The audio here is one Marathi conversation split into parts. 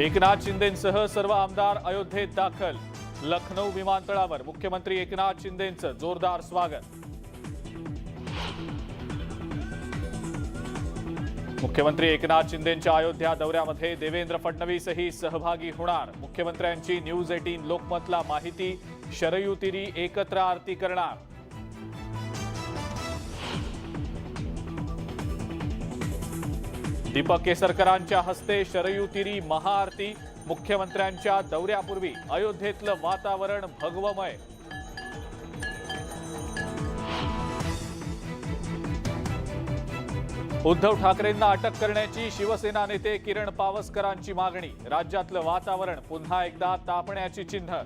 एकनाथ शिंदेसह सर्व आमदार अयोध्येत दाखल. लखनौ विमानतळावर मुख्यमंत्री एकनाथ शिंदेंचं जोरदार स्वागत. मुख्यमंत्री एकनाथ शिंदेंच्या अयोध्या दौऱ्यामध्ये देवेंद्र फडणवीसही सहभागी होणार. मुख्यमंत्र्यांची न्यूज एटीन लोकमतला माहिती शरयुतिरी एकत्र आरती करणार. दीपक केसरकरांच्या हस्ते शरयुतिरी महाआरती मुख्यमंत्र्यांच्या दौऱ्यापूर्वी अयोध्येतलं वातावरण भगवमय. उद्धव ठाकरेंना अटक करण्याची शिवसेना नेते किरण पावसकरांची मागणी राज्यातलं वातावरण पुन्हा एकदा तापण्याची चिन्ह.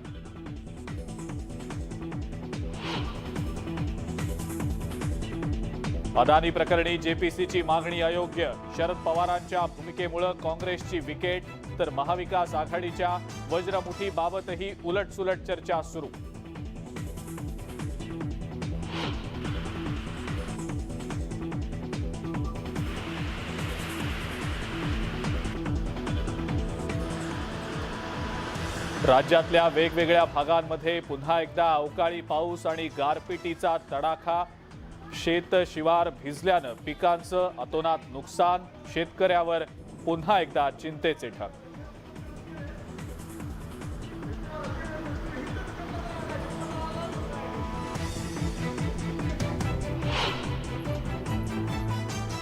अदानी प्रकरणी जेपीसीची मागणी अयोग्य. शरद पवारांच्या भूमिकेमुळे काँग्रेसची विकेट तर महाविकास आघाडीच्या वज्रमुठीबाबतही उलटसुलट चर्चा सुरू. राज्यातल्या वेगवेगळ्या भागांमध्ये पुन्हा एकदा अवकाळी पाऊस आणि गारपिटीचा तडाखा. शेत शिवार भिजल्यानं पिकांचं अतोनात नुकसान शेतकऱ्यावर पुन्हा एकदा चिंतेचे ठर